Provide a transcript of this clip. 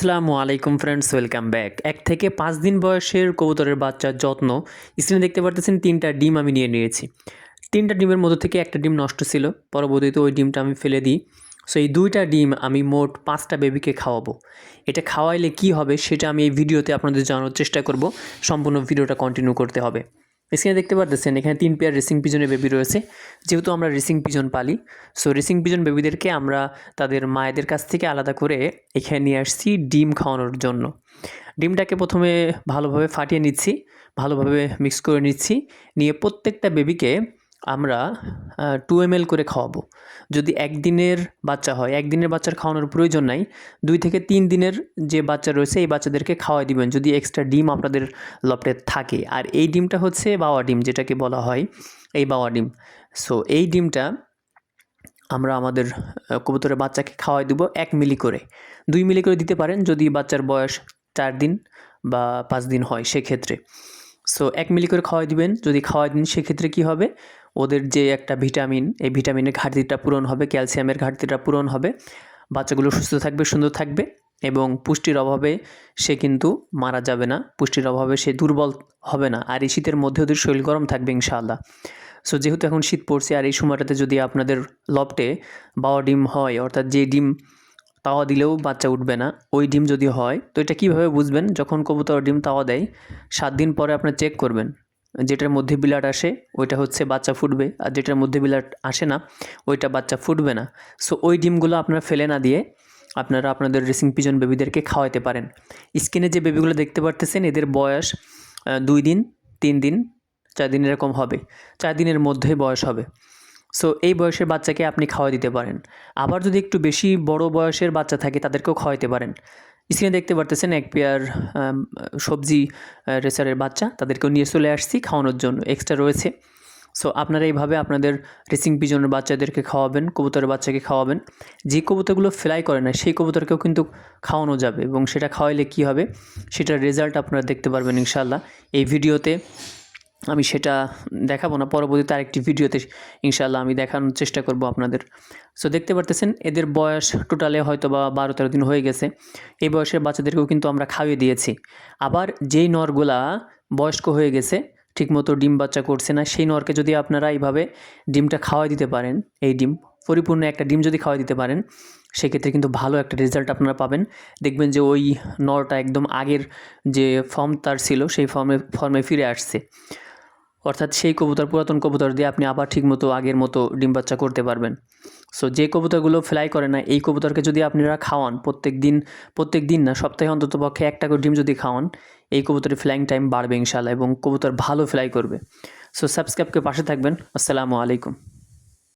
আসসালামু আলাইকুম friends welcome back এক থেকে পাঁচ দিন বয়সের কবুতরের বাচ্চার যত্ন স্ক্রিনে দেখতে পারতেছেন তিনটা ডিম আমি নিয়ে নিয়েছি। তিনটা ডিমের মধ্যে থেকে একটা ডিম নষ্ট ছিল, পরবর্তীতে ওই ডিমটা আমি ফেলে দিই। সো এই দুইটা ডিম আমি মোট পাঁচটা বেবিকে খাওয়াবো। এটা খাওয়াইলে কি হবে সেটা আমি এই ভিডিওতে আপনাদের জানানোর চেষ্টা করব। সম্পূর্ণ ভিডিওটা কন্টিনিউ করতে হবে। স্ক্রিনে দেখতে পারতেছেন, এখানে তিন পেয়ার রেসিং পিজনের বেবি রয়েছে। যেহেতু আমরা রেসিং পিজন পালি সো রেসিং পিজন বেবিদেরকে আমরা তাদের মায়েদের কাছ থেকে আলাদা করে এখানে নিয়ে আসছি ডিম খাওয়ানোর জন্য। ডিমটাকে প্রথমে ভালোভাবে ফাটিয়ে নিচ্ছি, ভালোভাবে মিক্স করে নিচ্ছি, নিয়ে প্রত্যেকটা বেবিকে আমরা টু এম এল করে খাওয়াবো। যদি একদিনের বাচ্চা হয়, একদিনের বাচ্চার খাওয়ানোর প্রয়োজন নাই, দুই থেকে তিন দিনের যে বাচ্চা রয়েছে, এই বাচ্চাদেরকে খাওয়াই দিবেন। যদি এক্সট্রা ডিম আপনাদের লপটে থাকে। আর এই ডিমটা হচ্ছে বাওয়া ডিম, যেটাকে বলা হয় এই বাওয়া ডিম। সো এই ডিমটা আমরা আমাদের কবুতরের বাচ্চাকে খাওয়াই দেবো এক মিলি করে। দুই মিলি করে দিতে পারেন, যদি বাচ্চার বয়স চার দিন বা পাঁচ দিন হয়, সেক্ষেত্রে। সো এক মিলি করে খাওয়াই দিবেন। যদি খাওয়াই দিন, সেক্ষেত্রে কী হবে? ওদের যে একটা ভিটামিন, এই ভিটামিনের ঘাটতিটা পূরণ হবে, ক্যালসিয়ামের ঘাটতিটা পূরণ হবে। বাচ্চাগুলো সুস্থ থাকবে, সুন্দর থাকবে এবং পুষ্টির অভাবে সে কিন্তু মারা যাবে না। পুষ্টির অভাবে সে দুর্বল হবে না। আর এই শীতের মধ্যে ওদের শরীর গরম থাকবে, ইনশাআল্লাহ। সো যেহেতু এখন শীত পড়ছে, আর এই সময়টাতে যদি আপনাদের লপটে বাবা ডিম হয়, অর্থাৎ যে ডিম তাওয়া দিলেও বাচ্চা উঠবে না। ওই ডিম যদি হয়, তো এটা কীভাবে বুঝবেন? যখন কবুতর ডিম তাওয়া দেয়, সাত দিন পরে আপনার চেক করবেন। যেটার মধ্যে বিলাট আসে, ওইটা হচ্ছে বাচ্চা ফুটবে। আর যেটার মধ্যে বিলাট আসে না, ওইটা বাচ্চা ফুটবে না। সো ওই ডিমগুলো আপনারা ফেলে না দিয়ে আপনারা আপনাদের রেসিং পিজন বেবিদেরকে খাওয়াতে পারেন। স্কিনে যে বেবিগুলো দেখতে পারতেছেন, এদের বয়স দুই দিন, তিন দিন, চার দিন এরকম হবে। চার দিনের মধ্যে বয়স হবে। সো এই বয়সের বাচ্চাকে আপনি খাওয়া দিতে পারেন। আবার যদি একটু বেশি বড় বয়সের বাচ্চা থাকে, তাদেরকেও খাওয়াইতে পারেন। স্ক্রিনে দেখতে পারতেছেন এক পেয়ার সবজি রেসারের বাচ্চা। তাদেরকেও নিয়ে চলে আসছি খাওয়ানোর জন্য। এক্সট্রা রয়েছে। সো আপনারা এইভাবে আপনাদের রেসিং পিজনের বাচ্চাদেরকে খাওয়াবেন, কবুতরের বাচ্চাকে খাওয়াবেন। যে কবুতরগুলো ফ্লাই করে না, সেই কবুতরকেও কিন্তু খাওয়ানো যাবে এবং সেটা খাওয়াইলে কী হবে? সেটার রেজাল্ট আপনারা দেখতে পারবেন ইনশাল্লাহ এই ভিডিওতে আমি সেটা দেখাবো না। পরবর্তীতে আরেকটি ভিডিওতে ইনশাল্লাহ আমি দেখানোর চেষ্টা করব আপনাদের। সো দেখতে পারতেছেন, এদের বয়স টোটালে হয়তো বা বারো তেরো দিন হয়ে গেছে। এই বয়সের বাচ্চাদেরকেও কিন্তু আমরা খাইয়ে দিয়েছি। আবার যেই নরগুলা বয়স্ক হয়ে গেছে, ঠিকমতো ডিম বাচ্চা করছে না, সেই নরকে যদি আপনারা এইভাবে ডিমটা খাওয়াই দিতে পারেন, এই ডিম, পরিপূর্ণ একটা ডিম যদি খাওয়াই দিতে পারেন, সেক্ষেত্রে কিন্তু ভালো একটা রেজাল্ট আপনারা পাবেন। দেখবেন যে ওই নরটা একদম আগের যে ফর্ম তার ছিল, সেই ফর্মে ফর্মে ফিরে আসছে। অর্থাৎ সেই কবুতর, পুরাতন কবুতর দিয়ে আপনি আবার ঠিকমতো আগের মতো ডিম বাচ্চা করতে পারবেন। সো যে কবুতরগুলো ফ্লাই করে না, এই কবুতরকে যদি আপনারা খাওয়ান প্রত্যেক দিন প্রত্যেক দিন না, সপ্তাহে অন্তত পক্ষে একটা করে ডিম যদি খাওয়ান, এই কবুতরের ফ্লাইং টাইম বাড়বে ইনশাল্লাহ এবং কবুতর ভালো ফ্লাই করবে। সো সাবস্ক্রাইবকে পাশে থাকবেন। আসসালামু আলাইকুম।